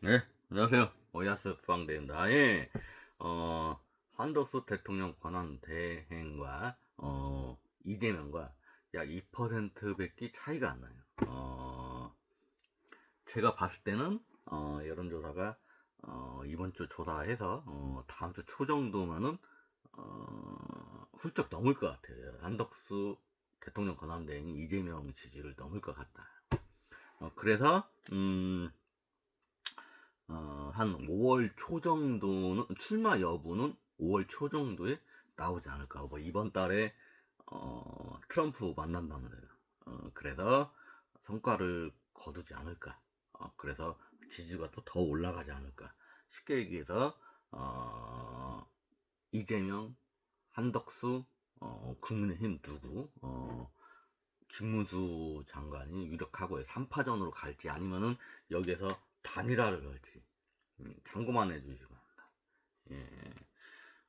네, 안녕하세요. 오야스 부방대입니다. 예, 어, 한덕수 대통령 권한 대행과, 어, 이재명과 약 2%밖에 차이가 안 나요. 어, 제가 봤을 때는, 어, 여론조사가, 어, 이번 주 조사해서, 어, 다음 주 초 정도면은, 어, 훌쩍 넘을 것 같아요. 한덕수 대통령 권한 대행이 이재명 지지를 넘을 것 같다. 어, 그래서, 음, 어, 한 5월 초 정도는 출마 여부는 5월 초 정도에 나오지 않을까. 뭐 이번 달에 어, 트럼프 만난다면서요. 어, 그래서 성과를 거두지 않을까. 어, 그래서 지지가 또 더 올라가지 않을까. 쉽게 얘기해서 어, 이재명, 한덕수, 어, 국민의힘 누구, 어, 김문수 장관이 유력하고요. 3파전으로 갈지 아니면은 여기에서 단일화를 음, 참고만 해주시기 바랍니다. 예.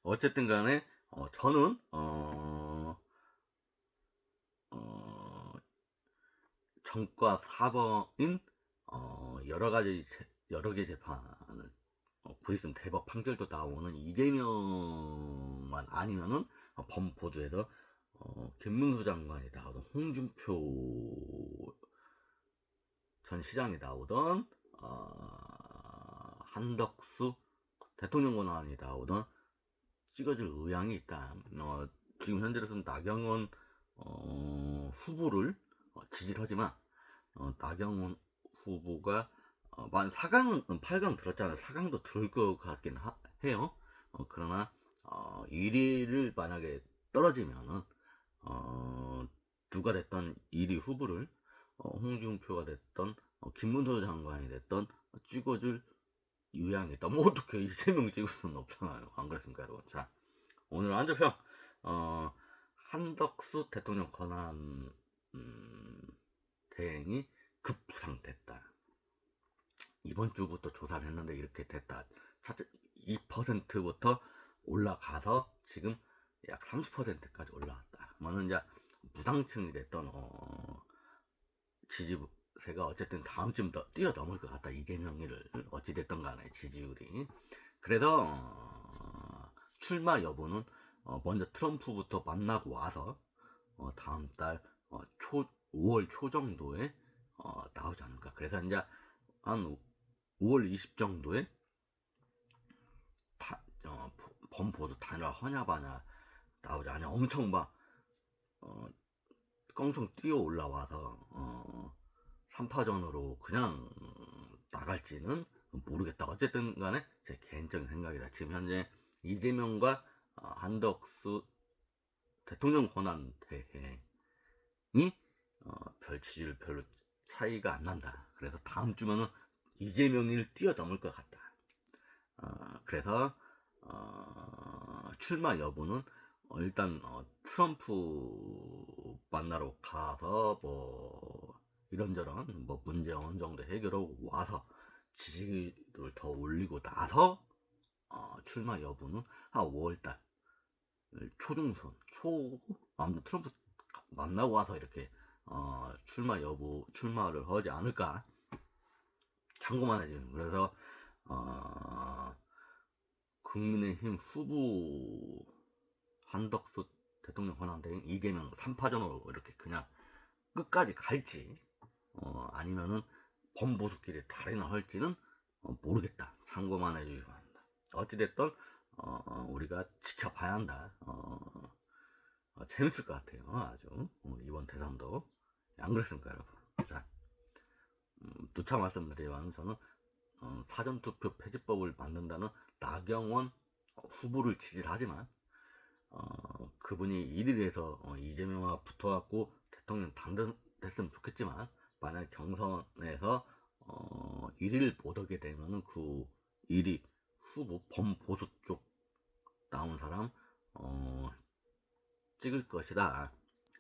어쨌든 간에 어, 저는 어, 어, 정과 사범인 어, 여러 가지 재- 여러 개 재판을 어, 구했으면 대법 판결도 나오는 이재명만 아니면은 어, 범보도에서 어, 김문수 장관이 나오던 홍준표 전 시장이 나오던 어, 한덕수 대통령 권한이 나오던 찍어줄 의향이 있다. 어, 지금 현재로서는 나경원 어, 후보를 어, 지지를 하지만 어, 나경원 후보가 어, 만 4강은 8강 들었잖아요. 4강도 들것 같긴 하- 해요. 어, 그러나 어, 1위를 만약에 떨어지면은 어, 누가 됐던 1위 후보를 어, 홍준표가 됐던 어, 김문수 장관이 됐던 찍어줄 유양이 있다. 뭐 어떻게 이세명 찍을 수는 없잖아요. 안 그렇습니까, 여러분? 자, 오늘 한줄평 어, 한덕수 대통령 권한 음, 대행이 급부상됐다. 이번 주부터 조사를 했는데 이렇게 됐다. 2%부터 올라가서 지금 약 30%까지 올라왔다. 뭐는 이제 무당층이 됐던 어, 지지 세가 어쨌든 다음 주면 더 뛰어넘을 것 같다. 이재명이를 어찌됐든 간에 지지율이. 그래서 어, 출마 여부는 어, 먼저 트럼프부터 만나고 와서 어, 다음 달 어, 초, 5월 초 정도에 어, 나오지 않을까. 그래서 이제 한 5월 20 정도에 다, 어, 범보도 단일화 허냐바냐 나오지 않냐. 엄청 막 어, 껑충 뛰어 올라와서 어, 3파전으로 그냥 나갈지는 모르겠다. 어쨌든 간에 제 개인적인 생각이다. 지금 현재 이재명과 어, 한덕수 대통령 권한 대행이 어, 별 지지율 별로 차이가 안 난다. 그래서 다음 주면은 이재명을 뛰어넘을 것 같다. 어, 그래서 어, 출마 여부는 어, 일단 어, 트럼프 만나러 가서 뭐 이런저런 뭐 문제 어느 정도 해결하고 와서 지지를 더 올리고 나서 어, 출마 여부는 한 5월달 초중순 초 아무튼 트럼프 만나고 와서 이렇게 어, 출마 여부 출마를 하지 않을까? 참고만 해주는. 그래서 어, 국민의힘 후보 한덕수 대통령 권한대행 이재명 3파전으로 이렇게 그냥 끝까지 갈지 어, 아니면은 범보수끼리 달인을 할지는 어, 모르겠다. 참고만 해주시기 바랍니다. 어찌됐든 어, 우리가 지켜봐야 한다. 어, 어, 재밌을 것 같아요. 아주 어, 이번 대선도 안 그렇습니까, 여러분? 자, 음, 누차 말씀드리지만 저는 어, 사전투표 폐지법을 만든다는 나경원 후보를 지지를 하지만 어, 그분이 1위에서 어, 이재명과 붙어갖고 대통령 당선됐으면 좋겠지만 만약 경선에서 어, 1위를 못 하게 되면은 그 1위 후보 범보수 쪽 나온 사람 어, 찍을 것이다.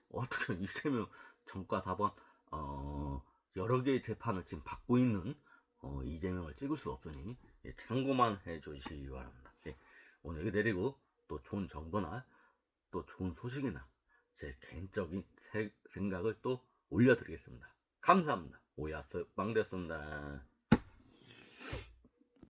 어떻게 이재명 정과 4번 어, 여러 개의 재판을 지금 받고 있는 어, 이재명을 찍을 수 없으니 예, 참고만 해주시기 바랍니다. 예, 오늘 여기 내리고 또 좋은 정보나 또 좋은 소식이나 제 개인적인 세- 생각을 또 올려드리겠습니다. 감사합니다. 오야스 빵되었습니다.